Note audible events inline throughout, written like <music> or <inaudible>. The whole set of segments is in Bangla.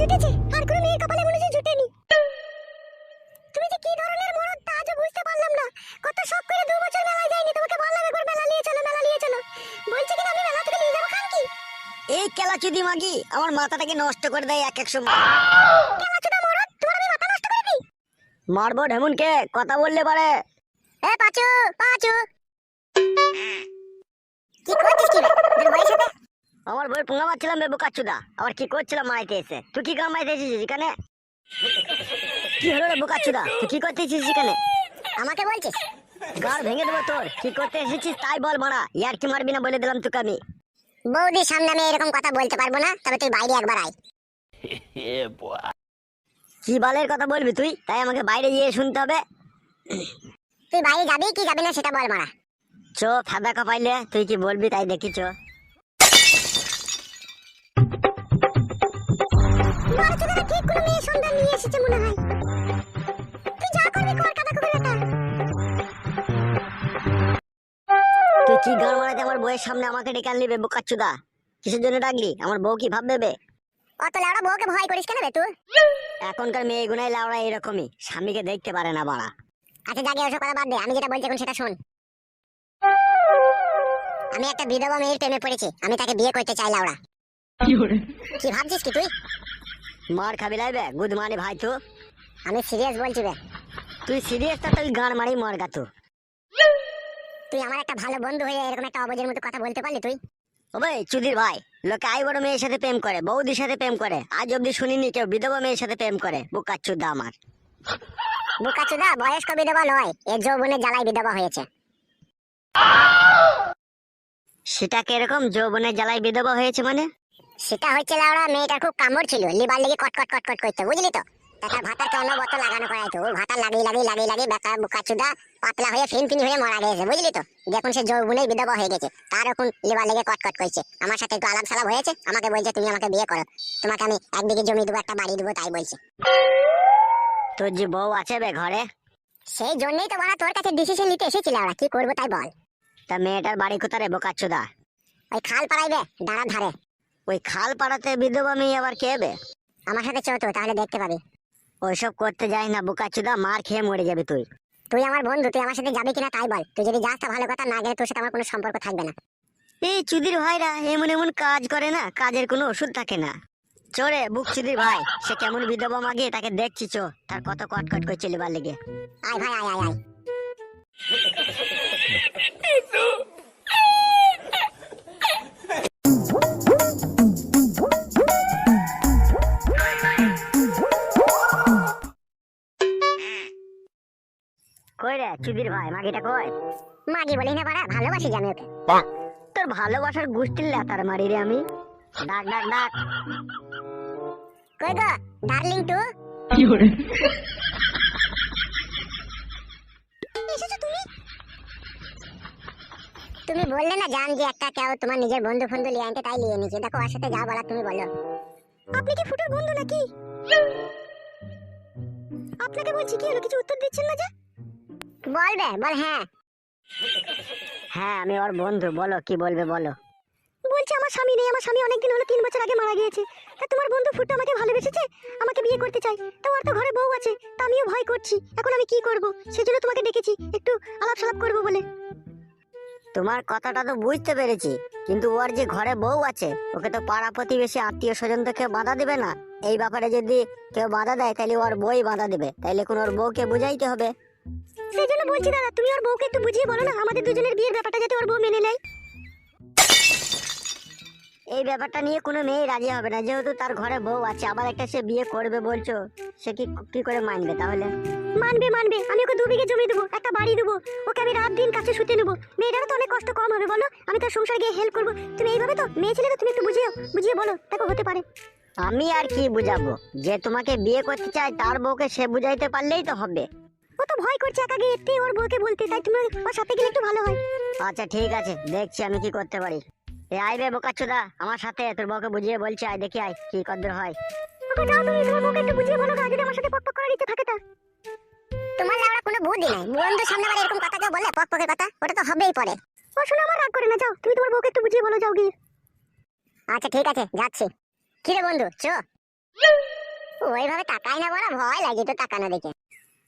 জুটেছে আর কোনো মেয়ের কপালে মনে হচ্ছে জুটেনি। তুমি যে কি ধরনের মরদ তা আজও বুঝতে পারলাম না। কত শখ করে দু বছর মেলায় যাইনি তোমাকে বললাম একবার মেলা নিয়ে চলো মেলা নিয়ে চলো। বলছে কিনা আমি মেলা থেকে নিয়ে যাব খান কি? এই কেলা চুদি মাগি আমার মাথাটাকে নষ্ট করে দেয় এক এক সময়। কেলা চুদা মরদ তোমার আমি মাথা নষ্ট করে দিই মারবো ঢেমুনকে কথা বললে পারে। এ পাচু পাচু। কি করছিস কি তোর বয়স সাথে? আমার বই পুঙ্গা মারছিলাম বেবু কাচ্চুদা আবার কি করছিলাম মারাইতে এসে? তুই কি কাম মারাইতে এসেছিস এখানে? কি হলো রে বোকাচ্চুদা তুই কি করতে এসেছিস এখানে? আমাকে বলছিস? গাড় ভেঙে দেবো তোর। কি করতে এসেছিস তাই বল মারা। ইয়ার কি মারবি না বলে দিলাম তোকে আমি। বৌদির সামনে আমি এরকম কথা বলতে পারব না তবে তুই বাইরে একবার আয়। কি বালের কথা বলবি তুই? তাই আমাকে বাইরে গিয়ে শুনতে হবে। তুই বাইরে যাবি কি যাবি না সেটা বল মারা। চো ফাদা কাপাইলে তুই কি বলবি তাই দেখি নিয়ে এসেছে মনে হয়। তুই যা করবি কর কাদা কুকুর বেটা তুই কি গান মারাতে আমার বউয়ের সামনে আমাকে ডেকে আনলি বে বোকাচ্চুদা। কিসের জন্য ডাকলি? আমার বউ কি ভাববে বে? অত লাউড়া বউকে ভয় করিস কেন রে তুই? এখনকার মেয়ে গুনাই লাউড়া এরকমই স্বামীকে দেখতে পারে না বাড়া। আচ্ছা জাগে ওসব কথা বাদ দে আমি যেটা বলছি এখন সেটা শোন। আমি একটা বিধবা মেয়ের প্রেমে পড়েছি আমি তাকে বিয়ে করতে চাই লাউড়া। কি ভাবছিস কি তুই? মার খাবি লাইবে গুড মানে ভাই তো। আমি সিরিয়াস বলছি বে। তুই সিরিয়াস তা তুই গান মারি মর গা তো। তুই আমার একটা ভালো বন্ধু হয়ে এরকম একটা অবজের মতো কথা বলতে পারলি তুই? ও ভাই চুদির ভাই লোকে আই বড় মেয়ের সাথে প্রেম করে বৌদির সাথে প্রেম করে। আজ অব্দি শুনিনি কেউ বিধবা মেয়ের সাথে প্রেম করে। বুকাচ্চুদা আমার। বুকাচুদা বয়স্ক বিধবা নয় এ যৌবনের জ্বালায় বিধবা হয়েছে। সেটা কীরকম? যৌবনের জ্বালায় বিধবা হয়েছে মানে? সেটা হচ্ছে লাউড়া মেয়েটার খুব কামড় ছিল। লিবার লেগে কটকট কটকট করতে বুঝলি তো? তা তার ভাতারকে অনবত লাগানো করাইতো ওর ভাতার লাগিয়ে লাগিয়ে লাগিয়ে লাগিয়ে বেকার বুকাচুদা পাতলা হয়ে ফিনফিনি হয়ে মারা গেছে বুঝলি তো? দেখুন সে যৌবনেই বিধবা হয়ে গেছে। তার এখন লিবার লেগে কটকট করছে। আমার সাথে একটু আলাপ সালাপ হয়েছে আমাকে বলছে তুমি আমাকে বিয়ে করো। তোমাকে আমি একদিকে জমি দেবো একটা বাড়ি দেবো তাই বলছে। তোর যে বউ আছে বে ঘরে? সেই জন্যই তো বলা তোর কাছে ডিসিশন নিতে এসেছিল ওরা কি করব তাই বল। তা মেয়েটার বাড়ি কোথায় রে বোকাচ্চুদা ওই খাল পাড়াইবে দাঁড়ার ধারে। ওই খাল পাড়াতে বিধবা মেয়ে আবার কে বে? আমার সাথে চো তো তাহলে দেখতে পাবি। ওইসব করতে যাই না বোকাচ্চুদা মার খেয়ে মরে যাবে তুই। তুই আমার বন্ধু তুই আমার সাথে যাবি কিনা তাই বল। তুই যদি যাস তা ভালো কথা না গেলে তোর সাথে আমার কোনো সম্পর্ক থাকবে না। এই চুদির ভাইরা এমন এমন কাজ করে না কাজের কোনো ওষুধ থাকে না। চোরে বুক চুদির ভাই সে কেমন বিধবা মাগে তাকে দেখছি চো তার কত কটকট করে চলিবার লেগে। আয় ভাই আয় আয় আয়। কই রে চুদির ভাই মাগিটা কই? মাগি বলি না পারা ভালোবাসি আমি ওকে। তোর ভালোবাসার গোষ্ঠীর লেতার মারি রে আমি। ডাক ডাক ডাক। কই গো ডার্লিং টু? এসেছ তুমি? তুমি বললে না জান যে একটা কেউ তোমার নিজের বন্ধু ফন্ধু লিয়ে আনতে তাই লিয়ে নিয়েছি। দেখো ওর সাথে যা বলা তুমি বলো। আপনি কি ফুটোর বন্ধু নাকি? আপনাকে বলছি কি হলো কিছু উত্তর দিচ্ছেন না যে? বলবে? বল হ্যাঁ। হ্যাঁ আমি ওর বন্ধু। বলো কি বলবে বলো। বলছে আমার স্বামী নেই আমার স্বামী অনেকদিন হলো তিন বছর আগে মারা গিয়েছে। তা তোমার বন্ধু ফুটু আমাকে ভালোবেসেছে? আমাকে বিয়ে করতে চাই তা ওর তো ঘরে বউ আছে। তা আমিও ভয় করছি। এখন আমি কি করব? সেজন্য তোমাকে ডেকেছি। একটু আলাপ সালাপ করব বলে। তোমার কথাটা তো বুঝতে পেরেছি। কিন্তু ওর যে ঘরে বউ আছে ওকে তো পাড়া প্রতিবেশী আত্মীয় স্বজন তো কেউ বাধা দেবে না। এই ব্যাপারে যদি কেউ বাধা দেয় তাহলে ওর বই বাধা দেবে। তাইলে কোন ওর বউকে বুঝাইতে হবে। সেই জন্য বলছি, দাদা, তুমি ওর বউকে একটু বুঝিয়ে বলো না, আমাদের দুজনের বিয়ের ব্যাপারটা যাতে ওর বউ মেনে নেয়। এই ব্যাপারটা নিয়ে কোনো মেয়ে রাজি হবে না, যেহেতু তার ঘরে বউ আছে, আবার একটা সে বিয়ে করবে বলছো, সে কি কি করে মানবে তাহলে? মানবে মানবে, আমি ওকে দু বিঘে জমি দেবো, একটা বাড়ি দেবো, ওকে আমি রাত দিন কাছে শুতে নেব। মেয়েটারও তো অনেক কষ্ট কম হবে, বলো, আমি তার সংসার গিয়ে হেল্প করব। তুমি এইভাবে তো, মেয়ে ছেলে তো তুমি একটু বুঝিয়ে বুঝিয়ে বলো দেখো হতে পারে। আমি আর কি বুঝাবো? যে তোমাকে বিয়ে করতে চায়, তার বউকে সে বুঝাইতে পারলেই তো হবে। ভয় করছে একা গিয়ে এতে ওর বউকে বলতে তাই তুমি ওর সাথে গেলে একটু ভালো হয়। আচ্ছা ঠিক আছে। দেখছি আমি কি করতে পারি। এ আইবে বোকাচ্ছুদা আমার সাথে তোর বউকে বুঝিয়ে বলছি আয় দেখি আয় কি কদ্দূর হয়। ওকে যাও তুমি তোমার বউকে একটু বুঝিয়ে বলো যদি আমার সাথে পক পক করার ইচ্ছে থাকে তা। তোমার লাউড়া কোনো বুদ্ধি নাই। বন্ধু সামনে এরকম কথা কেউ বলে পক পকের কথা ওটা তো হবেই পরে। ও শোনো আমার রাগ করে না যাও তুমি তোমার বউকে একটু বুঝিয়ে বলো যাও গিয়ে। আচ্ছা ঠিক আছে যাচ্ছি। কি রে বন্ধু চো। ওইভাবে তাকাই না বড় ভয় লাগে তো তাকানো দেখে।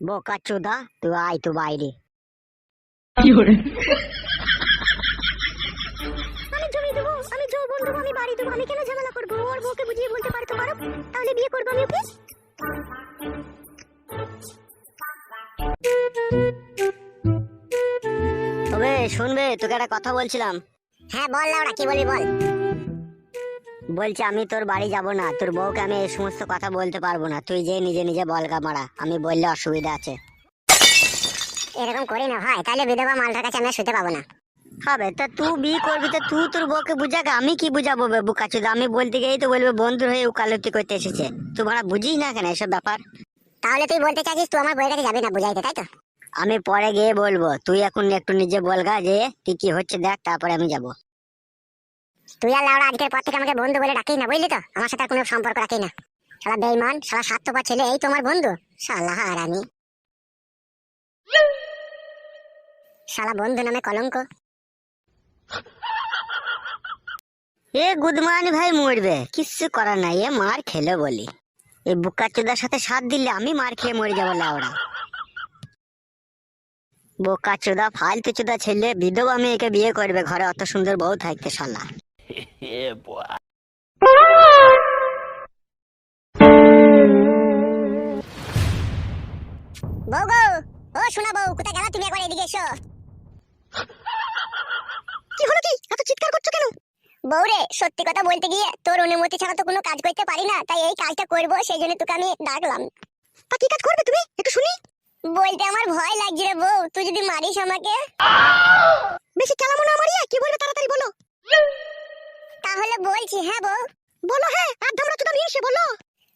বোকা চোদা তুই আয় তো বাইরে আমি জমি দেবো আমি যৌবন দেবো আমি বাড়ি দেবো আমি কেন ঝামেলা করব? ওর বউকে বুঝিয়ে বলতে পারতো পারো তাহলে বিয়ে করব আমি ওকে? তবে শুনবে তোকে একটা কথা বলছিলাম। হ্যাঁ বল লাউড়া কি বলবি বল? বলছি আমি তোর বাড়ি যাব না তোর বউকে আমি এই সমস্ত কথা বলতে পারব না। তুই যে নিজে নিজে বলগা মারা আমি বললে অসুবিধা আছে। এরকম করি না ভাই তাহলে বিধবা মালটার কাছে আমি শুতে পাবো না। হবে তা তুই বিয়ে করবি তো তুই তোর বউকে বুঝাকে আমি কি বুঝাবো বুকাচুদা আমি বলতে গিয়েই তো বলবে বন্ধুর হয়ে উকালতি করতে এসেছে। তুই ভাড়া বুঝিস না কেন এসব ব্যাপার? তাহলে তুই বলতে চাইছিস তুই আমার বইয়ের কাছে যাবি না বুঝাইতে তাই তো? আমি পরে গিয়ে বলব তুই এখন একটু নিজে বলগা যে কি কি হচ্ছে দেখ তারপরে আমি যাব। তুই আর লাউড়া আজকের পর থেকে আমাকে বন্ধু বলে ডাকিস না, বুঝলি তো? আমার সাথে কোনো সম্পর্ক রাখিস না। শালা বেইমান শালা স্বার্থপর ছেলে, এই তোমার বন্ধু? শালা হারানি শালা বন্ধু নামে কলঙ্ক। এ গুদমানি ভাই মরবে, কিচ্ছু করার নাই, এ মার খেলে বলি। এ এই বুকাচুদার সাথে সাথ দিলে আমি মার খেয়ে মরে যাব লাউড়া। বোকা চোদা, ফালতু চোদা ছেলে, বিধবা মেয়েকে বিয়ে করবে ঘরে, অত সুন্দর বউ থাকতে শালা। <laughs> yeah, boy. বউ গো ও শোনা বউ কোথায় গেল তুমি একবার এদিকে এসো। কি হলো কি? এত চিৎকার করছ কেন? বউ রে সত্যি কথা বলতে গিয়ে তোর অনুমতি ছাড়া তো কোনো কাজ করতে পারি না তাই এই কাজটা করব সেই জন্য তোকে আমি ডাকলাম। তা কি কাজ করবে তুমি? একটু শুনি। বলতে আমার ভয় লাগছে রে বউ তুই যদি মারিস আমাকে। বেশি কেলামো না মারিয়া কি বলবে তাড়াতাড়ি বলো। তাহলে বলছি হ্যাঁ বউ। বলো হ্যাঁ আর ধামরা তো নিয়ে এসে বলো।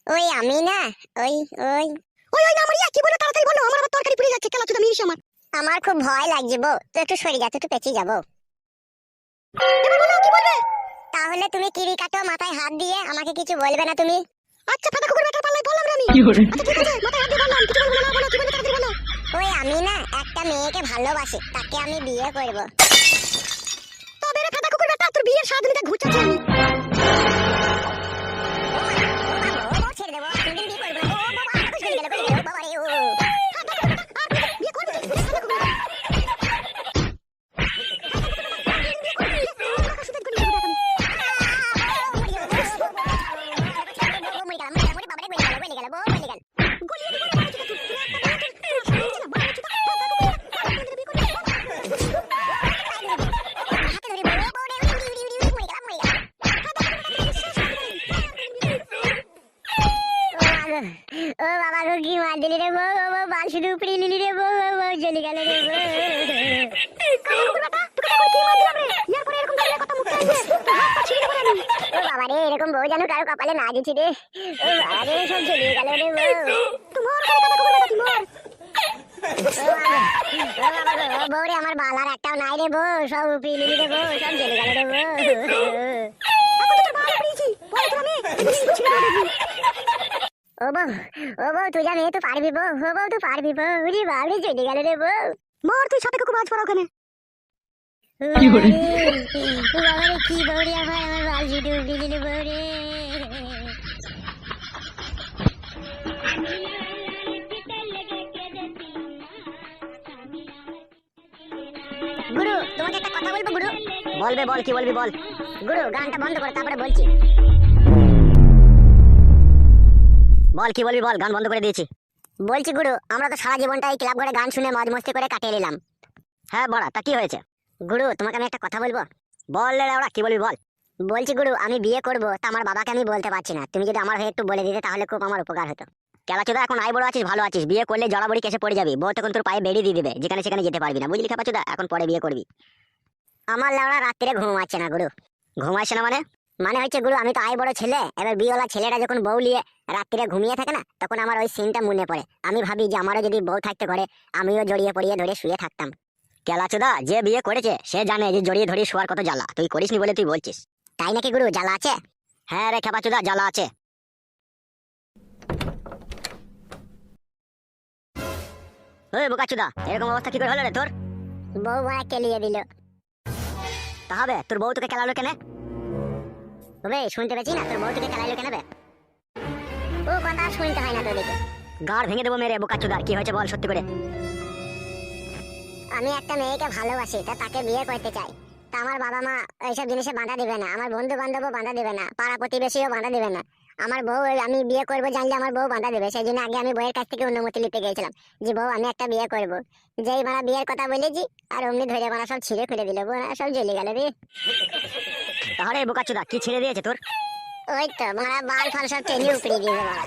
ওই আমি না ওই ওই। ওই ওই না মারিয়া কি বলবে তাড়াতাড়ি বলো আমার আবার তরকারি পুড়ে যাচ্ছে কেলা চুদা মিনিস আমার। আমার খুব ভয় লাগছে বউ তুই একটু সরে যা একটু পেঁচিয়ে যাব এবার বলো কি বলবে? তাহলে তুমি কিরি কাটো মাথায় হাত দিয়ে আমাকে কিছু বলবে না তুমি? আচ্ছা ফাটা কুকুর বেটার পাল্লাই বললাম রে আমি। আচ্ছা ঠিক আছে মাথায় হাত দিয়ে বললাম কিছু বলবে না বলো কি বলবে তাড়াতাড়ি বলো। ওই আমি না একটা মেয়েকে ভালোবাসি তাকে আমি বিয়ে করব। ফাটা কুকুর বেটা তোর বিয়ের স্বাদ নিতে ঘুরছাছি আমি। ও বাবা গো কি মার দিলি রে বউ ও বউ বাল শুধু উপরে লিলি রে বউ ও বউ জ্বলে গেল রে ও বাবা রে এরকম বউ যেন কারও কপালে না দিছি রে। ও বাবা রে সব জ্বলিয়ে গেল রে বউ। বউ রে আমার বাল আর একটাও নাই রে বউ সব উপরে রে বউ সব জ্বলে গেল রে বউ। ও বউ ও বউ তুই জানে তুই পারবি বউ ও বউ তুই পারবি বউ উরি বাবরে চলে গেল রে বউ। মার তুই সাপে কুকু মাছ পড়া ওখানে। কি করে বাবারে কি বউরে আমার আমার বাল ঝুটে উঠে দিলে বউরে। গুরু তোমাকে একটা কথা বলব গুরু? বলবে বল কি বলবি বল? গুরু গানটা বন্ধ করো তারপরে বলছি। বল, কি বলবি বল, গান বন্ধ করে দিয়েছি। বলছি গুরু, আমরা তো সারা জীবনটা এই ক্লাব ঘরে গান শুনে মজ মস্তি করে কাটিয়ে নিলাম। হ্যাঁ বড়া, তা কি হয়েছে? গুরু, তোমাকে আমি একটা কথা বলব? বল রে ওরা কি বলবি বল? বলছি গুরু, আমি বিয়ে করব, তা আমার বাবাকে আমি বলতে পারছি না। তুমি যদি আমার হয়ে একটু বলে দিতে, তাহলে খুব আমার উপকার হতো। কেলাচোদা এখন আই বড় আছিস, ভালো আছিস। বিয়ে করলে জড়াবড়ি কেসে পড়ে যাবি। বউ তখন তোর পায়ে বেড়ে দিয়ে দেবে, যেখানে সেখানে যেতে পারবি না। বুঝলি খেপাচোদা এখন পরে বিয়ে করবি। আমার লাউড়া রাত্রিরে ঘুম আছে না, গুরু। ঘুমাইছে না মানে? মানে হচ্ছে গুরু আমি তো আই বড় ছেলে। এবার বিয়েওয়ালা ছেলেটা যখন বউ নিয়ে রাত্রিরে ঘুমিয়ে থাকে না তখন আমার ওই সিনটা মনে পড়ে। আমি ভাবি যে আমারও যদি বউ থাকতে ঘরে আমিও জড়িয়ে পড়িয়ে ধরে শুয়ে থাকতাম। কেলাচোদা যে বিয়ে করেছে সে জানে যে জড়িয়ে ধরে শোয়ার কত জ্বালা। তুই করিসনি বলে তুই বলছিস। তাই নাকি গুরু জ্বালা আছে? হ্যাঁ রে খেপাচোদা জ্বালা আছে। ওই বোকাচোদা এরকম অবস্থা কি করে হলো রে তোর? বউ মারা কেলিয়ে দিল। তা হবে তোর বউ তোকে খেলালো কেন? তবে শুনতে পেয়েছি না তোর বউ তোকে খেলাইলো কেন বে? শুনতে হয় না তোদেরকে গাড় ভেঙে দেবো মেরে বোকাচুদা কি হয়েছে বল সত্যি করে? আমি একটা মেয়েকে ভালোবাসি তা তাকে বিয়ে করতে চাই। তা আমার বাবা মা এইসব জিনিসে বাধা দিবে না আমার বন্ধু বান্ধবও বাধা দিবে না পাড়া প্রতিবেশীও বাধা দিবে না। আমার বউ আমি বিয়ে করব জানলে আমার বউ বাধা দেবে সেই জন্য আগে আমি বউয়ের কাছ থেকে অনুমতি নিতে গেছিলাম যে বউ আমি একটা বিয়ে করব। যেই মারা বিয়ের কথা বলেছি আর অমনি ধরে মারা সব ছিঁড়ে খুলে দিল মারা সব জ্বলে গেল রে। তাহলে বোকাচুদা কি ছেড়ে দিয়েছে তোর? ওই তো, মারা বাল ফাল সব টেনে উপড়ে দিয়েছে, মারা।